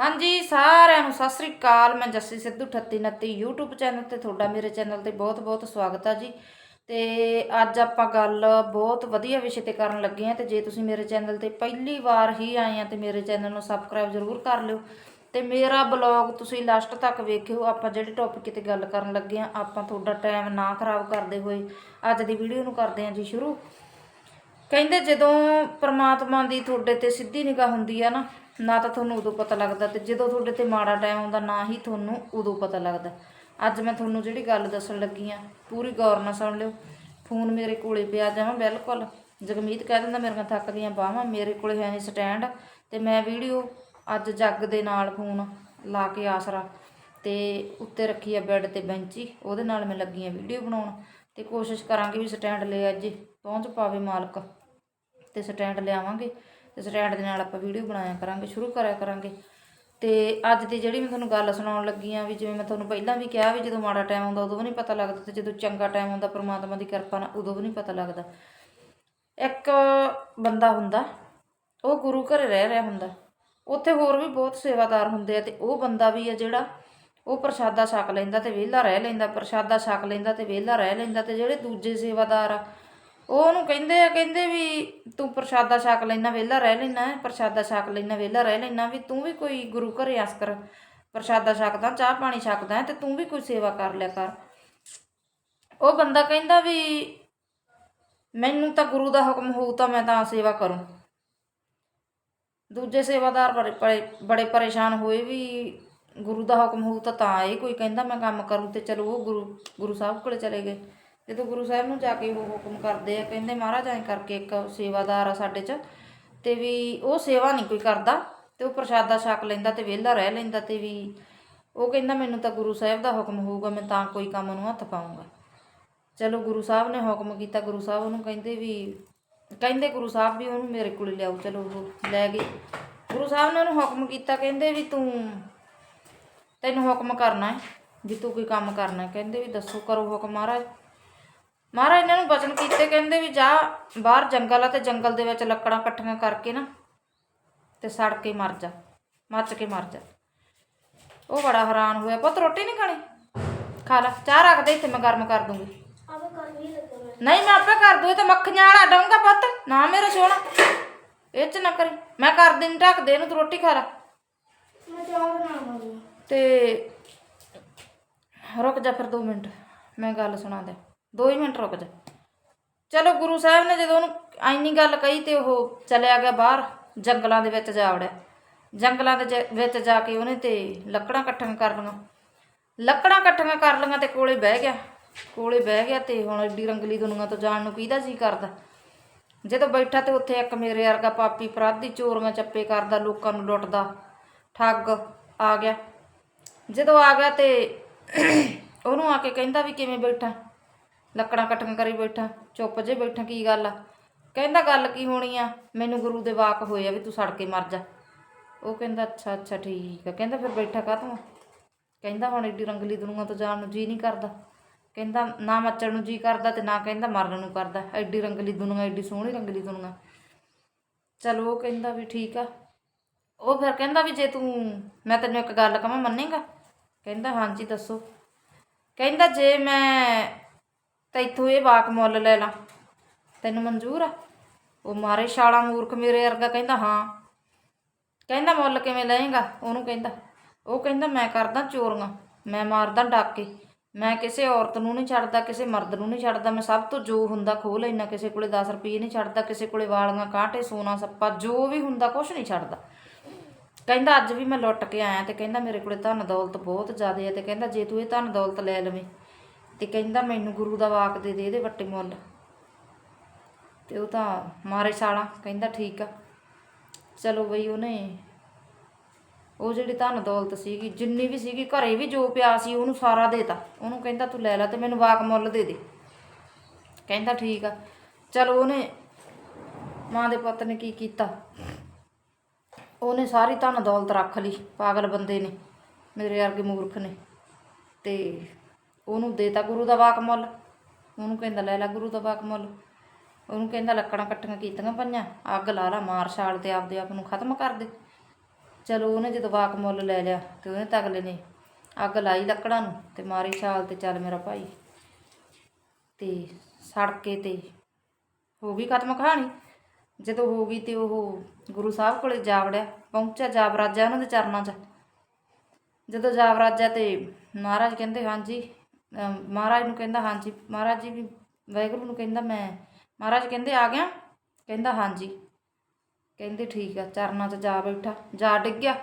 ਹਾਂਜੀ, ਸਾਰਿਆਂ ਨੂੰ ਸਤਿ ਸ੍ਰੀ ਅਕਾਲ। ਮੈਂ ਜੱਸੀ ਸਿੱਧੂ 3829 YouTube ਚੈਨਲ ਤੇ ਤੁਹਾਡਾ ਮੇਰੇ ਚੈਨਲ ਤੇ ਬਹੁਤ-ਬਹੁਤ ਸਵਾਗਤ ਆ ਜੀ। ਤੇ ਅੱਜ ਆਪਾਂ ਗੱਲ ਬਹੁਤ ਵਧੀਆ ਵਿਸ਼ੇ ਤੇ ਕਰਨ ਲੱਗੇ ਆ ਤੇ ਜੇ ਤੁਸੀਂ ਮੇਰੇ ਚੈਨਲ ਤੇ ਪਹਿਲੀ ਵਾਰ ਹੀ ਆਏ ਆ ਤੇ ਮੇਰੇ ਚੈਨਲ ਨੂੰ ਸਬਸਕ੍ਰਾਈਬ ਜ਼ਰੂਰ ਕਰ ਲਿਓ। ਤੇ ਮੇਰਾ ਬਲੌਗ ਤੁਸੀਂ ਲਾਸਟ ਤੱਕ ਵੇਖਿਓ। ਆਪਾਂ ਜਿਹੜੇ ਟੌਪਿਕ ਤੇ ਗੱਲ ਕਰਨ ਲੱਗੇ ਆ, ਆਪਾਂ ਤੁਹਾਡਾ ਟਾਈਮ ਨਾ ਖਰਾਬ ਕਰਦੇ ਹੋਏ ਅੱਜ ਦੀ ਵੀਡੀਓ ਨੂੰ ਕਰਦੇ ਆ ਜੀ ਸ਼ੁਰੂ। ਕਹਿੰਦੇ ਜਦੋਂ ਪ੍ਰਮਾਤਮਾ ਦੀ ਤੁਹਾਡੇ ਤੇ ਸਿੱਧੀ ਨਿਗਾਹ ਹੁੰਦੀ ਆ ਨਾ ਨਾ ਤਾਂ ਤੁਹਾਨੂੰ ਉਦੋਂ ਪਤਾ ਲੱਗਦਾ ਤੇ ਜਦੋਂ ਤੁਹਾਡੇ ਤੇ ਮਾੜਾ ਟਾਈਮ ਆਉਂਦਾ, ਨਾ ਹੀ ਤੁਹਾਨੂੰ ਉਦੋਂ ਪਤਾ ਲੱਗਦਾ। ਅੱਜ ਮੈਂ ਤੁਹਾਨੂੰ ਜਿਹੜੀ ਗੱਲ ਦੱਸਣ ਲੱਗੀ ਆ, ਪੂਰੀ ਗੌਰ ਨਾਲ ਸੁਣ ਲਿਓ। ਫੋਨ ਮੇਰੇ ਕੋਲੇ ਪਿਆ, ਜਾਵਾਂ ਬਿਲਕੁਲ। ਜਗਮੀਤ ਕਹਿ ਦਿੰਦਾ ਮੇਰੀਆਂ ਥੱਕਦੀਆਂ ਬਾਹਾਂ, ਮੇਰੇ ਕੋਲੇ ਹੈ ਨਹੀਂ ਸਟੈਂਡ ਤੇ ਮੈਂ ਵੀਡੀਓ ਅੱਜ ਜੱਗ ਦੇ ਨਾਲ ਫੋਨ ਲਾ ਕੇ ਆਸਰਾ ਤੇ ਉੱਤੇ ਰੱਖੀ ਆ ਬੈੱਡ ਤੇ ਬੈਂਚੀ, ਉਹਦੇ ਨਾਲ ਮੈਂ ਲੱਗੀ ਆ ਵੀਡੀਓ ਬਣਾਉਣ। ਤੇ ਕੋਸ਼ਿਸ਼ ਕਰਾਂਗੇ ਵੀ ਸਟੈਂਡ ਲੈ ਅੱਜ ਪਹੁੰਚ ਪਾਵੇ ਮਾਲਕ। ਤੇ ਸਟੈਂਡ ਲਿਆਵਾਂਗੇ ਤੇ ਸਟੈਂਡ ਦੇ ਨਾਲ ਆਪਾਂ ਵੀਡੀਓ ਬਣਾਇਆ ਕਰਾਂਗੇ, ਸ਼ੁਰੂ ਕਰਿਆ ਕਰਾਂਗੇ। ਤੇ ਅੱਜ ਦੀ ਜਿਹੜੀ ਮੈਂ ਤੁਹਾਨੂੰ ਗੱਲ ਸੁਣਾਉਣ ਲੱਗੀ ਆ ਵੀ ਜਿਵੇਂ ਮੈਂ ਤੁਹਾਨੂੰ ਪਹਿਲਾਂ ਵੀ ਕਿਹਾ ਵੀ ਜਦੋਂ ਮਾੜਾ ਟਾਈਮ ਆਉਂਦਾ ਉਦੋਂ ਵੀ ਨਹੀਂ ਪਤਾ ਲੱਗਦਾ ਤੇ ਜਦੋਂ ਚੰਗਾ ਟਾਈਮ ਆਉਂਦਾ, ਪ੍ਰਮਾਤਮਾ ਦੀ ਕਿਰਪਾ ਨਾਲ ਉਦੋਂ ਵੀ ਨਹੀਂ ਪਤਾ ਲੱਗਦਾ। ਇੱਕ ਬੰਦਾ ਹੁੰਦਾ, ਉਹ ਗੁਰੂ ਘਰ ਰਹਿ ਰਿਹਾ ਹੁੰਦਾ, ਉੱਥੇ ਹੋਰ ਵੀ ਬਹੁਤ ਸੇਵਾਦਾਰ ਹੁੰਦੇ ਆ ਤੇ ਉਹ ਬੰਦਾ ਵੀ ਆ ਜਿਹੜਾ ਉਹ ਪ੍ਰਸ਼ਾਦਾ ਛਕ ਲੈਂਦਾ ਤੇ ਵਿਹਲਾ ਰਹਿ ਲੈਂਦਾ, ਪ੍ਰਸ਼ਾਦਾ ਛਕ ਲੈਂਦਾ ਤੇ ਵਿਹਲਾ ਰਹਿ ਲੈਂਦਾ ਤੇ ਜਿਹੜੇ ਦੂਜੇ ਸੇਵਾਦਾਰ ਆ ਉਹ ਉਹਨੂੰ ਕਹਿੰਦੇ ਆ, ਕਹਿੰਦੇ ਵੀ ਤੂੰ ਪ੍ਰਸ਼ਾਦਾ ਛਕ ਲੈਣਾ ਵਿਹਲਾ ਰਹਿ ਲੈਣਾ ਪ੍ਰਸ਼ਾਦਾ ਛਕ ਲੈਣਾ ਵਿਹਲਾ ਰਹਿ ਲੈਣਾ ਵੀ ਤੂੰ ਵੀ ਕੋਈ ਗੁਰੂ ਘਰੇ ਆਸ ਕਰ, ਪ੍ਰਸ਼ਾਦਾ ਛਕਦਾ, ਚਾਹ ਪਾਣੀ ਛਕਦਾ ਹੈ ਤੇ ਤੂੰ ਵੀ ਕੋਈ ਸੇਵਾ ਕਰ ਲਿਆ ਕਰ। ਉਹ ਬੰਦਾ ਕਹਿੰਦਾ ਵੀ ਮੈਨੂੰ ਤਾਂ ਗੁਰੂ ਦਾ ਹੁਕਮ ਹੋਊ ਤਾਂ ਮੈਂ ਤਾਂ ਸੇਵਾ ਕਰੂੰ। ਦੂਜੇ ਸੇਵਾਦਾਰ ਬੜੇ ਬੜੇ ਬੜੇ ਪਰੇਸ਼ਾਨ ਹੋਏ ਵੀ ਗੁਰੂ ਦਾ ਹੁਕਮ ਹੋਊ ਤਾਂ ਤਾਂ ਇਹ ਕੋਈ ਕਹਿੰਦਾ ਮੈਂ ਕੰਮ ਕਰੂੰ ਤੇ ਚਲੋ ਉਹ ਗੁਰੂ ਗੁਰੂ ਸਾਹਿਬ ਕੋਲੇ ਚਲੇ ਗਏ। ਜਦੋਂ ਗੁਰੂ ਸਾਹਿਬ ਨੂੰ ਜਾ ਕੇ ਉਹ ਹੁਕਮ ਕਰਦੇ ਆ, ਕਹਿੰਦੇ ਮਹਾਰਾਜ ਐਂ ਕਰਕੇ ਇੱਕ ਸੇਵਾਦਾਰ ਆ ਸਾਡੇ 'ਚ, ਤੇ ਵੀ ਉਹ ਸੇਵਾ ਨਹੀਂ ਕੋਈ ਕਰਦਾ, ਤੇ ਉਹ ਪ੍ਰਸ਼ਾਦਾ ਛਕ ਲੈਂਦਾ ਤੇ ਵਿਹਲਾ ਰਹਿ ਲੈਂਦਾ ਤੇ ਵੀ ਉਹ ਕਹਿੰਦਾ ਮੈਨੂੰ ਤਾਂ ਗੁਰੂ ਸਾਹਿਬ ਦਾ ਹੁਕਮ ਹੋਊਗਾ, ਮੈਂ ਤਾਂ ਕੋਈ ਕੰਮ ਨੂੰ ਹੱਥ ਪਾਉਂਗਾ ਚਲੋ ਗੁਰੂ ਸਾਹਿਬ ਨੇ ਹੁਕਮ ਕੀਤਾ, ਗੁਰੂ ਸਾਹਿਬ ਉਹਨੂੰ ਕਹਿੰਦੇ ਵੀ, ਕਹਿੰਦੇ ਗੁਰੂ ਸਾਹਿਬ ਵੀ ਉਹਨੂੰ ਮੇਰੇ ਕੋਲ ਲਿਆਓ, ਚਲੋ ਉਹ ਲੈ ਗਏ। ਗੁਰੂ ਸਾਹਿਬ ਨੇ ਉਹਨੂੰ ਹੁਕਮ ਕੀਤਾ, ਕਹਿੰਦੇ ਵੀ ਤੂੰ ਤੈਨੂੰ ਹੁਕਮ ਕਰਨਾ ਹੈ, ਵੀ ਤੂੰ ਕੋਈ ਕੰਮ ਕਰਨਾ ਕਹਿੰਦੇ ਵੀ ਦੱਸੋ ਕਰੋ ਹੁਕਮ ਮਹਾਰਾਜ। ਮਹਾਰਾਜ ਇਹਨਾਂ ਨੂੰ ਬਚਨ ਕੀਤੇ ਕਹਿੰਦੇ ਵੀ ਜਾ ਬਾਹਰ ਜੰਗਲ ਆ ਤੇ ਜੰਗਲ ਦੇ ਵਿੱਚ ਲੱਕੜਾਂ ਇਕੱਠੀਆਂ ਕਰਕੇ ਨਾ ਤੇ ਸੜ ਕੇ ਮਰ ਜਾ ਮੱਚ ਕੇ ਮਰ ਜਾ। ਉਹ ਬੜਾ ਹੈਰਾਨ ਹੋਇਆ ਪੁੱਤ ਰੋਟੀ ਨਹੀਂ ਖਾਣੀ? ਖਾ ਲੈ ਚਾਹ ਰੱਖ ਦੇ ਇੱਥੇ ਮੈਂ ਗਰਮ ਕਰ ਦੂੰਗੀ। ਨਹੀਂ ਮੈਂ ਆਪੇ ਕਰ ਦੂੰ ਇਹ ਤਾਂ ਮੱਖੀਆਂ ਵਾਲਾ ਡਾਉਂਗਾ ਪੁੱਤ ਨਾ ਮੇਰਾ ਸੋਹਣਾ। ਇਹ ਚ ਨਾ ਕਰੀ ਮੈਂ ਕਰ ਦਿਨ ਢੱਕ ਦੇ ਇਹਨੂੰ ਤੂੰ ਰੋਟੀ ਖਾ ਲੈ। ਤੇ ਰੁਕ ਜਾ ਫਿਰ 2 ਮਿੰਟ ਮੈਂ ਗੱਲ ਸੁਣਾ ਦੇ 2 ਹੀ ਮਿੰਟ ਰੁਕ ਜਾ। ਚਲੋ ਗੁਰੂ ਸਾਹਿਬ ਨੇ ਜਦੋਂ ਉਹਨੂੰ ਐਨੀ ਗੱਲ ਕਹੀ ਤੇ ਉਹ ਚਲਿਆ ਗਿਆ ਬਾਹਰ, ਜੰਗਲਾਂ ਦੇ ਵਿੱਚ ਜਾ ਵੜਿਆ। ਜੰਗਲਾਂ ਦੇ ਜ- ਵਿੱਚ ਜਾ ਕੇ ਉਹਨੇ ਤੇ ਲੱਕੜਾਂ ਇਕੱਠੀਆਂ ਕਰ ਲਈਆਂ। ਲੱਕੜਾਂ ਇਕੱਠੀਆਂ ਕਰ ਲਈਆਂ ਤੇ ਕੋਲੇ ਬਹਿ ਗਿਆ। ਕੋਲੇ ਬਹਿ ਗਿਆ ਤੇ ਹੁਣ ਏਡੀ ਰੰਗਲੀ ਦੁਨੀਆ ਤੋਂ ਜਾਣ ਨੂੰ ਕਿਹਦਾ ਜੀ ਕਰਦਾ? ਜਦੋਂ ਬੈਠਾ ਤੇ ਉੱਥੇ ਇੱਕ ਮੇਰੇ ਵਰਗਾ ਪਾਪੀ ਅਪਰਾਧੀ ਚੋਰੀਆਂ ਚੱਪੇ ਕਰਦਾ, ਲੋਕਾਂ ਨੂੰ ਲੁੱਟਦਾ। ਠੱਗ ਆ ਗਿਆ। ਜਦੋਂ ਆ ਗਿਆ ਤੇ ਉਹਨੂੰ ਆ ਕੇ ਕਹਿੰਦਾ ਵੀ ਕਿਵੇਂ ਬੈਠਾ? ਲੱਕੜਾਂ ਇਕੱਠੀਆਂ ਕਰੀ ਬੈਠਾ, ਚੁੱਪ ਜੇ ਬੈਠਾ ਕੀ ਗੱਲ ਆ? ਕਹਿੰਦਾ ਗੱਲ ਕੀ ਹੋਣੀ ਆ? ਮੈਨੂੰ ਗੁਰੂ ਦੇ ਵਾਕ ਹੋਏ ਆ ਵੀ ਤੂੰ ਸੜ ਕੇ ਮਰ ਜਾ। ਉਹ ਕਹਿੰਦਾ, ਅੱਛਾ ਅੱਛਾ, ਠੀਕ ਆ। ਕਹਿੰਦਾ ਫਿਰ ਬੈਠਾ ਕਾਹਤੋਂ ਕਹਿੰਦਾ ਹੁਣ ਏਡੀ ਰੰਗਲੀ ਦੁਨੀਆ ਤੋਂ ਜਾਣ ਨੂੰ ਜੀ ਨਹੀਂ ਕਰਦਾ। ਕਹਿੰਦਾ ਨਾ ਮੱਚਣ ਨੂੰ ਜੀ ਕਰਦਾ ਤੇ ਨਾ ਕਹਿੰਦਾ ਮਰਨ ਨੂੰ ਕਰਦਾ। ਐਡੀ ਰੰਗਲੀ ਦੁਨੀਆ ਐਡੀ ਸੋਹਣੀ ਰੰਗਲੀ ਦੁਨੀਆ। ਚਲੋ ਉਹ ਕਹਿੰਦਾ ਵੀ ਠੀਕ ਆ। ਉਹ ਫਿਰ ਕਹਿੰਦਾ ਵੀ ਜੇ ਤੂੰ, ਮੈਂ ਤੈਨੂੰ ਇੱਕ ਗੱਲ ਕਹਾਂ ਮੰਨੇਗਾ? ਕਹਿੰਦਾ, ਹਾਂਜੀ, ਦੱਸੋ। ਕਹਿੰਦਾ ਜੇ ਮੈਂ ਇੱਥੋਂ ਇਹ ਵਾਕ ਮੁੱਲ ਲੈ ਲਾ। ਤੈਨੂੰ ਮਨਜ਼ੂਰ ਆ? ਉਹ ਮਾਰੇ ਛਾਲਾ ਮੂਰਖ ਮੇਰੇ ਵਰਗਾ ਕਹਿੰਦਾ, ਹਾਂ। ਕਹਿੰਦਾ ਮੁੱਲ ਕਿਵੇਂ ਲਏਗਾ? ਉਹਨੂੰ ਕਹਿੰਦਾ, ਉਹ ਕਹਿੰਦਾ, ਮੈਂ ਕਰਦਾ ਚੋਰੀਆਂ। ਮੈਂ ਮਾਰਦਾ ਡਾਕੇ। ਮੈਂ ਕਿਸੇ ਔਰਤ ਨੂੰ ਨਹੀਂ ਛੱਡਦਾ, ਕਿਸੇ ਮਰਦ ਨੂੰ ਨਹੀਂ ਛੱਡਦਾ। ਮੈਂ ਸਭ ਤੋਂ ਜੋ ਹੁੰਦਾ ਖੋਹ ਲੈਣਾ ਕਿਸੇ ਕੋਲੇ 10 ਰੁਪਏ ਨਹੀਂ ਛੱਡਦਾ, ਕਿਸੇ ਕੋਲੇ ਵਾਲੀਆਂ ਕਾਂਟੇ, ਸੋਨਾ ਸੱਪਾ, ਜੋ ਵੀ ਹੁੰਦਾ ਕੁਝ ਨਹੀਂ ਛੱਡਦਾ। ਕਹਿੰਦਾ, ਅੱਜ ਵੀ ਮੈਂ ਲੁੱਟ ਕੇ ਆਇਆ ਤੇ ਕਹਿੰਦਾ ਮੇਰੇ ਕੋਲੇ ਧਨ ਦੌਲਤ ਬਹੁਤ ਜ਼ਿਆਦਾ ਹੈ ਤੇ ਕਹਿੰਦਾ ਜੇ ਤੂੰ ਇਹ ਧਨ ਦੌਲਤ ਲੈ ਲਵੇਂ ਤੇ ਕਹਿੰਦਾ ਮੈਨੂੰ ਗੁਰੂ ਦਾ ਵਾਕ ਦੇ ਦੇ ਇਹਦੇ ਵੱਟੇ ਮੁੱਲ। ਤੇ ਉਹ ਤਾਂ ਮਾਰੇ ਛਾਲਾ ਕਹਿੰਦਾ ਠੀਕ ਆ। ਚਲੋ ਬਈ ਉਹਨੇ, ਉਹ ਜਿਹੜੀ ਧਨ ਦੌਲਤ ਸੀਗੀ, ਜਿੰਨੀ ਵੀ ਸੀਗੀ, ਘਰੇ ਵੀ ਜੋ ਪਿਆ ਸੀ ਉਹਨੂੰ ਸਾਰਾ ਦੇਤਾ। ਉਹਨੂੰ ਕਹਿੰਦਾ ਤੂੰ ਲੈ ਲੈ ਤੇ ਮੈਨੂੰ ਵਾਕ ਮੁੱਲ ਦੇ ਦੇ। ਕਹਿੰਦਾ ਠੀਕ ਆ। ਚਲੋ ਉਹਨੇ, ਮਾਂ ਦੇ ਪੁੱਤ ਨੇ ਕੀ ਕੀਤਾ? ਉਹਨੇ ਸਾਰੀ ਧਨ ਦੌਲਤ ਰੱਖ ਲਈ, ਪਾਗਲ ਬੰਦੇ ਨੇ, ਮੇਰੇ ਵਰਗੇ ਮੂਰਖ ਨੇ। ਤੇ ਉਹਨੂੰ ਦੇਤਾ ਗੁਰੂ ਦਾ ਵਾਕ ਮੁੱਲ, ਉਹਨੂੰ ਕਹਿੰਦਾ ਲੈ ਲੈ ਗੁਰੂ ਦਾ ਵਾਕ ਮੁੱਲ। ਉਹਨੂੰ ਕਹਿੰਦਾ ਲੱਕੜਾਂ ਇਕੱਠੀਆਂ ਕੀਤੀਆਂ ਪਈਆਂ, ਅੱਗ ਲਾ ਲਾ ਮਾਰ ਛਾਲ ਤੇ ਆਪਦੇ ਆਪ ਨੂੰ ਖਤਮ ਕਰ ਦੇ। ਚਲੋ ਉਹਨੇ ਜਦੋਂ ਵਾਕ ਮੁੱਲ ਲੈ ਲਿਆ ਤੇ ਉਹਨੇ ਤਾਂ ਅਗਲੇ ਨੇ ਅੱਗ ਲਾਈ ਲੱਕੜਾਂ ਨੂੰ ਤੇ ਮਾਰੀ ਛਾਲ ਤੇ ਚੱਲ ਮੇਰਾ ਭਾਈ। ਤੇ ਸੜਕੇ ਤੇ ਹੋ ਗਈ ਖਤਮ ਕਹਾਣੀ। ਜਦੋਂ ਹੋ ਗਈ ਤੇ ਉਹ ਗੁਰੂ ਸਾਹਿਬ ਕੋਲੇ ਜਾ ਵੜਿਆ, ਪਹੁੰਚਿਆ ਜਾਬਰਾਜਾ ਉਹਨਾਂ ਦੇ ਚਰਨਾਂ 'ਚ। ਜਦੋਂ ਜਾਬਰਾਜਾ ਤੇ ਮਹਾਰਾਜ ਕਹਿੰਦੇ, ਹਾਂਜੀ ਮਹਾਰਾਜ ਨੂੰ ਕਹਿੰਦਾ, ਹਾਂਜੀ, ਮਹਾਰਾਜ ਜੀ ਵੀ ਵਾਹਿਗੁਰੂ ਨੂੰ ਕਹਿੰਦਾ ਮੈਂ, ਮਹਾਰਾਜ ਕਹਿੰਦੇ ਆ ਗਿਆ? ਕਹਿੰਦਾ, ਹਾਂਜੀ। ਕਹਿੰਦੇ ਠੀਕ ਆ, ਚਰਨਾਂ 'ਚ ਜਾ ਬੈਠਾ, ਜਾ ਡਿੱਗਿਆ।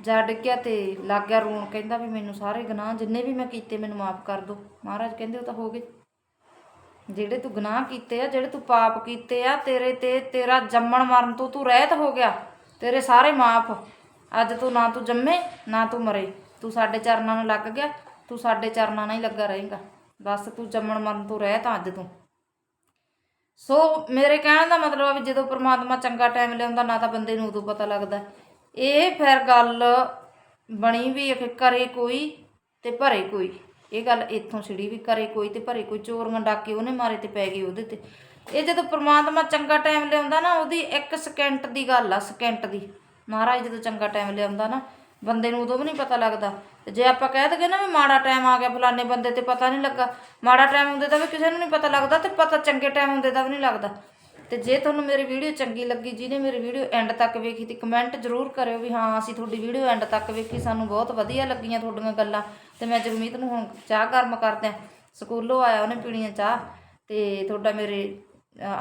ਜਾ ਡਿੱਗਿਆ ਤੇ ਲੱਗ ਗਿਆ ਰੋਣ, ਕਹਿੰਦਾ ਵੀ ਮੈਨੂੰ ਸਾਰੇ ਗੁਨਾਹ ਜਿੰਨੇ ਵੀ ਮੈਂ ਕੀਤੇ ਮੈਨੂੰ ਮਾਫ ਕਰ ਦਿਓ। ਮਹਾਰਾਜ ਕਹਿੰਦੇ, ਉਹ ਤਾਂ ਹੋ ਗਏ। ਜਿਹੜੇ ਤੂੰ ਗੁਨਾਹ ਕੀਤੇ ਆ, ਜਿਹੜੇ ਤੂੰ ਪਾਪ ਕੀਤੇ ਆ, ਤੇਰੇ ਤੇ ਤੇਰਾ ਜੰਮਣ ਮਰਨ ਤੋਂ ਤੂੰ ਰਹਿਤ ਹੋ ਗਿਆ। ਤੇਰੇ ਸਾਰੇ ਮਾਫ। ਅੱਜ ਤੂੰ ਨਾ ਤੂੰ ਜੰਮੇ, ਨਾ ਤੂੰ ਮਰੇ। ਤੂੰ ਸਾਡੇ ਚਰਨਾਂ ਨੂੰ ਲੱਗ ਗਿਆ। ਤੂੰ ਸਾਡੇ ਚਰਨਾਂ ਨਾਲ ਹੀ ਲੱਗਾ ਰਹੇਗਾ। ਬਸ ਤੂੰ ਜੰਮਣ ਮਰਨ ਤੋਂ ਰਹਿ ਤਾਂ ਅੱਜ ਤੂੰ। ਸੋ ਮੇਰੇ ਕਹਿਣ ਦਾ ਮਤਲਬ ਆ ਵੀ ਜਦੋਂ ਪ੍ਰਮਾਤਮਾ ਚੰਗਾ ਟਾਈਮ ਲਿਆਉਂਦਾ, ਨਾ ਤਾਂ ਬੰਦੇ ਨੂੰ ਉਦੋਂ ਪਤਾ ਲੱਗਦਾ। ਇਹ ਫਿਰ ਗੱਲ ਬਣੀ ਵੀ ਕਿ ਕਰੇ ਕੋਈ ਤੇ ਭਰੇ ਕੋਈ। ਇਹ ਗੱਲ ਇੱਥੋਂ ਛਿੜੀ ਵੀ ਕਰੇ ਕੋਈ ਤੇ ਭਰੇ ਕੋਈ। ਚੋਰ ਮੰਡਾਕੇ ਉਹਨੇ ਮਾਰੇ ਤੇ ਪੈ ਗਏ ਉਹਦੇ ਤੇ। ਇਹ ਜਦੋਂ ਪ੍ਰਮਾਤਮਾ ਚੰਗਾ ਟਾਈਮ ਲਿਆਉਂਦਾ ਨਾ, ਉਹਦੀ ਇੱਕ ਸਕਿੰਟ ਦੀ ਗੱਲ ਆ ਸਕਿੰਟ ਦੀ। ਮਹਾਰਾਜ ਜਦੋਂ ਚੰਗਾ ਟਾਈਮ ਲਿਆਉਂਦਾ ਨਾ ਬੰਦੇ ਨੂੰ ਉਦੋਂ ਵੀ ਨਹੀਂ ਪਤਾ ਲੱਗਦਾ। ਤੇ ਜੇ ਆਪਾਂ ਕਹਿ ਦਗੇ ਨਾ ਵੀ ਮਾੜਾ ਟਾਈਮ ਆ ਗਿਆ, ਫਲਾਣੇ ਬੰਦੇ ਤੇ ਪਤਾ ਨਹੀਂ ਲੱਗਾ। ਮਾੜਾ ਟਾਈਮ ਹੁੰਦੇ ਦਾ ਵੀ ਕਿਸੇ ਨੂੰ ਨਹੀਂ ਪਤਾ ਲੱਗਦਾ ਤੇ ਪਤਾ ਚੰਗੇ ਟਾਈਮ ਹੁੰਦੇ ਦਾ ਵੀ ਨਹੀਂ ਲੱਗਦਾ। ਤੇ ਜੇ ਤੁਹਾਨੂੰ ਮੇਰੀ ਵੀਡੀਓ ਚੰਗੀ ਲੱਗੀ, ਜਿਹਨੇ ਮੇਰੀ ਵੀਡੀਓ ਐਂਡ ਤੱਕ ਵੇਖੀ ਤੇ ਕਮੈਂਟ ਜ਼ਰੂਰ ਕਰਿਓ ਵੀ ਹਾਂ, ਅਸੀਂ ਤੁਹਾਡੀ ਵੀਡੀਓ ਐਂਡ ਤੱਕ ਵੇਖੀ, ਸਾਨੂੰ ਬਹੁਤ ਵਧੀਆ ਲੱਗੀਆਂ ਤੁਹਾਡੀਆਂ ਗੱਲਾਂ। ਤੇ ਮੈਂ ਜਗਮੀਤ ਨੂੰ ਹੁਣ ਚਾਹ ਗਰਮ ਕਰਦਿਆਂ ਸਕੂਲੋਂ ਆਇਆ, ਉਹਨੇ ਪੀਣੀਆਂ ਚਾਹ। ਤੇ ਤੁਹਾਡਾ ਮੇਰੇ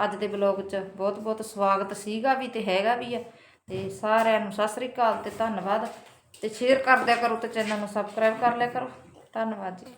ਅੱਜ ਦੇ ਬਲੌਗ 'ਚ ਬਹੁਤ ਬਹੁਤ ਸਵਾਗਤ ਸੀਗਾ ਵੀ ਤੇ ਹੈਗਾ ਵੀ ਆ। ਤੇ ਸਾਰਿਆਂ ਨੂੰ ਸਤਿ ਸ੍ਰੀ ਅਕਾਲ ਤੇ ਧੰਨਵਾਦ। ਤੇ ਸ਼ੇਅਰ ਕਰ ਦਿਆ ਕਰੋ ਤੇ ਚੈਨਲ ਨੂੰ ਸਬਸਕ੍ਰਾਈਬ ਕਰ ਲਿਆ ਕਰੋ। ਧੰਨਵਾਦ ਜੀ।